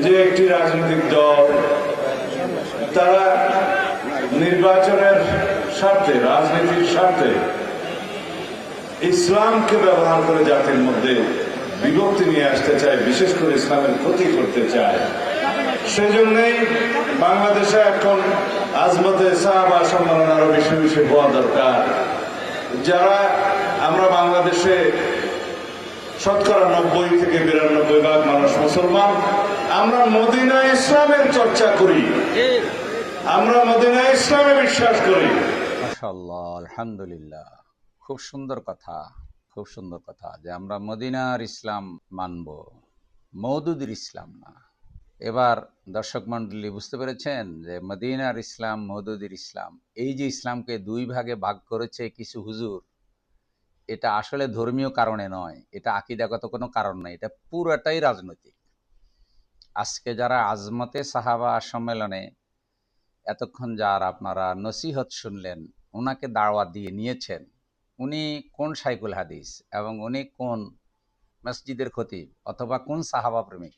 যে একটি রাজনৈতিক দল, তারা নির্বাচনের স্বার্থে, রাজনীতির স্বার্থে ইসলামকে ব্যবহার করে জাতির মধ্যে বিভক্তি নিয়ে আসতে চায়, বিশেষ করে ইসলামের ক্ষতি করতে চায়। সেজন্যই বাংলাদেশে এখন আজমতে সাহাবা সম্মেলন আরও বেশি বেশি হওয়া দরকার। যারা আমরা বাংলাদেশে শতকরা নব্বই থেকে বিরানব্বই ভাগ মানুষ মুসলমান আমরা মদিনা ইসলামের চর্চা করি। আমরা মদিনা ইসলামে বিশ্বাস করি। মাশাল্লাহ আলহামদুলিল্লাহ। খুব সুন্দর কথা খুব সুন্দর কথা যে আমরা মদিনার ইসলাম মানব। মৌদুদের ইসলাম না। এবার দর্শক মণ্ডলী বুঝতে পেরেছেন যে মদিনার ইসলাম মৌদুদের ইসলাম এই যে ইসলামকে দুই ভাগে ভাগ করেছে কিছু হুজুর এটা আসলে ধর্মীয় কারণে নয় এটা আকিদাগত কোনো কারণ নয় এটা পুরোটাই রাজনৈতিক। আজকে যারা আজমতে সাহাবা সম্মেলনে এতক্ষণ যার আপনারা নসিহত শুনলেন ওনাকে দাওয়াত দিয়ে নিয়েছেন, উনি কোন সাইকুল হাদিস এবং উনি কোন মসজিদের খতিব অথবা কোন সাহাবা প্রেমিক?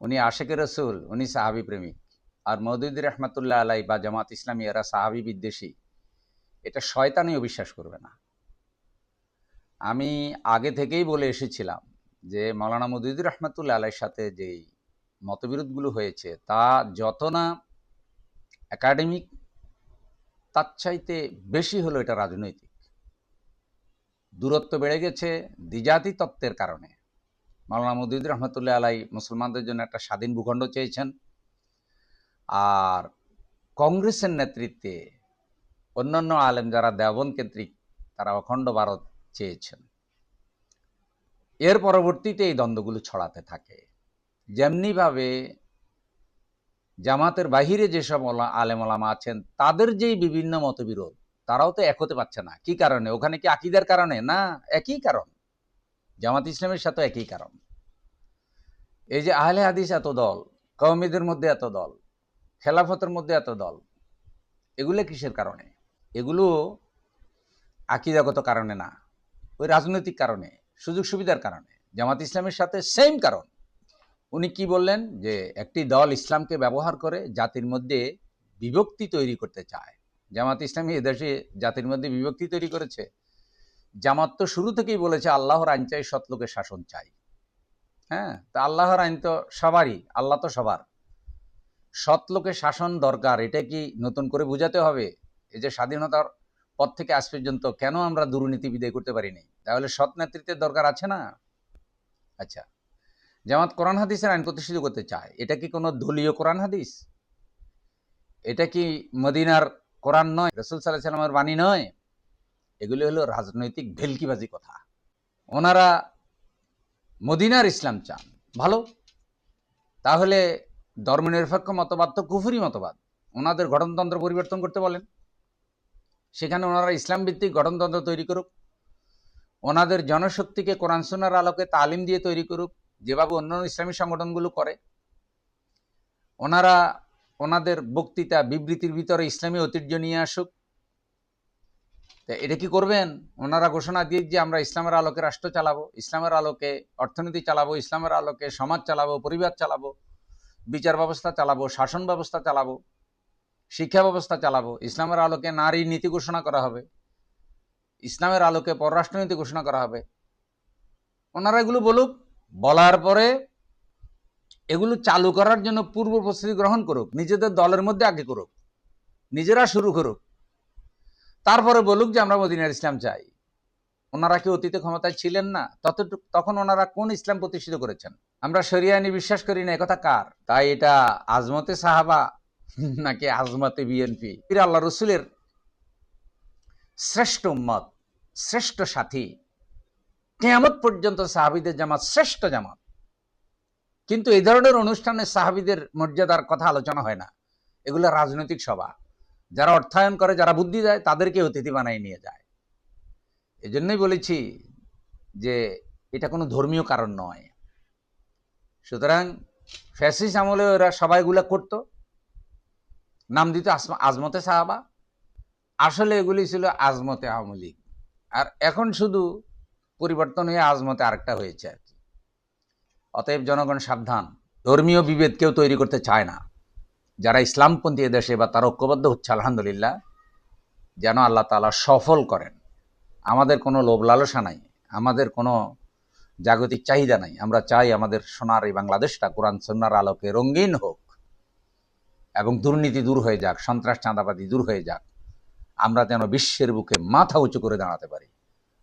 উনি আশেকের রসুল, উনি সাহাবি প্রেমিক। আর মৌদুদ রহমতুল্লাহ আলাই বা জামাত ইসলামী এরা সাহাবি বিদ্বেষী। এটা শয়তানিও বিশ্বাস করবে না। আমি আগে থেকেই বলে এসেছিলাম যে মৌলানা মদুদুর রহমতুল্লাহ আলাইর সাথে যেই মতবিরোধগুলো হয়েছে, তা যত না একাডেমিক তার চাইতে বেশি হলো এটা রাজনৈতিক। দূরত্ব বেড়ে গেছে দ্বিজাতি তত্ত্বের কারণে। মাওলানা মদুদুর রহমতুল্লাহ আলাই মুসলমানদের জন্য একটা স্বাধীন ভূখণ্ড চেয়েছেন। আর কংগ্রেসের নেতৃত্বে অন্যান্য আলেম যারা দেওবন কেন্দ্রিক, তারা অখণ্ড ভারত চেয়েছেন। এর পরবর্তীতে এই দ্বন্দ্বগুলো ছড়াতে থাকে। যেমনিভাবে জামাতের বাহিরে যেসব ওলা- আলেম ওলামা আছেন, তাদের যেই বিভিন্ন মতবিরোধ, তারাও তো এক হতে পারছে না। কি কারণে? ওখানে কি আকিদার কারণে? না, একই কারণ। জামাত ইসলামের সাথে একই কারণ। এই যে আহলে হাদিস এত দল, কওমিদের মধ্যে এত দল, খেলাফতের মধ্যে এত দল, এগুলো কিসের কারণে? এগুলো আকিদাগত কারণে না, ওই রাজনৈতিক কারণে। সুযোগ সুবিধার কারণে। জামাত ইসলামের সাথে সেম কারণ। উনি কি বললেন? যে একটি দল ইসলামকে ব্যবহার করে জাতির মধ্যে বিভক্তি তৈরি করতে চায়। জামাত ইসলামী এদেশে জাতির মধ্যে বিভক্তি তৈরি করেছে। জামাত তো শুরু থেকেই বলেছে, আল্লাহর আইন চাই সৎলোকের শাসন চাই। হ্যাঁ? তা আল্লাহর আইন তো সবারই, আল্লাহ তো সবার। সৎলোকের শাসন দরকার, এটা কি নতুন করে বুঝাতে হবে? এই যে স্বাধীনতার পর থেকে আজ পর্যন্ত কেন আমরা দুর্নীতি বিদায় করতে পারিনি? তাহলে সৎ নেতৃত্বের দরকার আছে না? আচ্ছা। জামাত কোরআন হাদিসের আইন প্রতিষ্ঠিত করতে চায়, এটা কি কোনো দলীয় কোরআন হাদিস? এটা কি মদিনার কোরআন নয়, রসুল সাল্লাহ সাল্লামের বাণী নয়? এগুলি হলো রাজনৈতিক ভেলকিবাজি কথা। ওনারা মদিনার ইসলাম চান। ভালো? তাহলে ধর্মনিরপেক্ষ মতবাদ তো কুফুরি মতবাদ। ওনাদের গঠনতন্ত্র পরিবর্তন করতে বলেন। সেখানে ওনারা ইসলাম ভিত্তিক গঠনতন্ত্র তৈরি করুক। ওনাদের জনশক্তিকে কোরআন সুনার আলোকে তালিম দিয়ে তৈরি করুক যেভাবে অন্যান্য ইসলামী সংগঠনগুলো করে। ওনারা ওনাদের বক্তৃতা, বিবৃতির ভিতরে ইসলামী ঐতিহ্য নিয়ে আসুক। তা এটা কি করবেন? ওনারা ঘোষণা দিয়ে যে আমরা ইসলামের আলোকে রাষ্ট্র চালাবো, ইসলামের আলোকে অর্থনীতি চালাবো, ইসলামের আলোকে সমাজ চালাবো, পরিবার চালাবো, বিচার ব্যবস্থা চালাবো, শাসন ব্যবস্থা চালাবো, শিক্ষা ব্যবস্থা চালাবো, ইসলামের আলোকে নারী নীতি ঘোষণা করা হবে। ইসলামের আলোকে পররাষ্ট্রনীতি ঘোষণা করা হবে। ওনারা এগুলো বলুক, বলার পরে এগুলো চালু করার জন্য পূর্ব প্রস্তুতি গ্রহণ করুক, নিজেদের দলের মধ্যে আগে করুক, নিজেরা শুরু করুক। তারপরে বলুক যে আমরা মদিনার ইসলাম চাই। ওনারা কি অতীতে ক্ষমতায় ছিলেন না? তত তখন ওনারা কোন ইসলাম প্রতিষ্ঠিত করেছেন? আমরা সরিয়ানি বিশ্বাস করি না একথা কার? তাই এটা আজমতে সাহাবা নাকি আজমতে বিএনপি? আল্লাহ রসুলের শ্রেষ্ঠ উম্মত। শ্রেষ্ঠ সাথী। কেয়ামত পর্যন্ত সাহাবিদের জামাত শ্রেষ্ঠ জামাত। কিন্তু এই ধরনের অনুষ্ঠানে সাহাবিদের মর্যাদার কথা আলোচনা হয় না। এগুলো রাজনৈতিক সভা। যারা অর্থায়ন করে, যারা বুদ্ধি দেয়, তাদেরকে অতিথি বানাই নিয়ে যায়। এই জন্যই বলেছি যে এটা কোনো ধর্মীয় কারণ নয়। সুতরাং ফ্যাসিস আমলে ওরা সবাইগুলা করত। নাম দিত আজমতে সাহাবা। আসলে এগুলি ছিল আজমতে আওয়ামী লীগ। আর এখন শুধু পরিবর্তন হয়ে আজমতে আরেকটা হয়েছে আর কি। অতএব জনগণ সাবধান। ধর্মীয় বিভেদ কেউ তৈরি করতে চায় না। যারা ইসলামপন্থী এ দেশে বা তারা ঐক্যবদ্ধ হচ্ছে, আলহামদুলিল্লাহ, যেন আল্লাহ তাআলা সফল করেন। আমাদের কোনো লোভ লালসা নাই, আমাদের কোনো জাগতিক চাহিদা নাই। আমরা চাই আমাদের সোনার এই বাংলাদেশটা, কোরআন সন্ন্যার আলোকে রঙিন হোক এবং দুর্নীতি দূর হয়ে যাক, সন্ত্রাস চাঁদাবাদি দূর হয়ে যাক। আমরা যেন বিশ্বের বুকে মাথা উঁচু করে দাঁড়াতে পারি।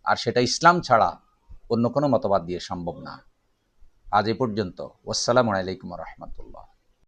আর সেটা ইসলাম ছাড়া অন্য কোনো মতবাদ দিয়ে সম্ভব না। আজ এ পর্যন্ত। আসসালামু আলাইকুম রহমতুল্লাহ।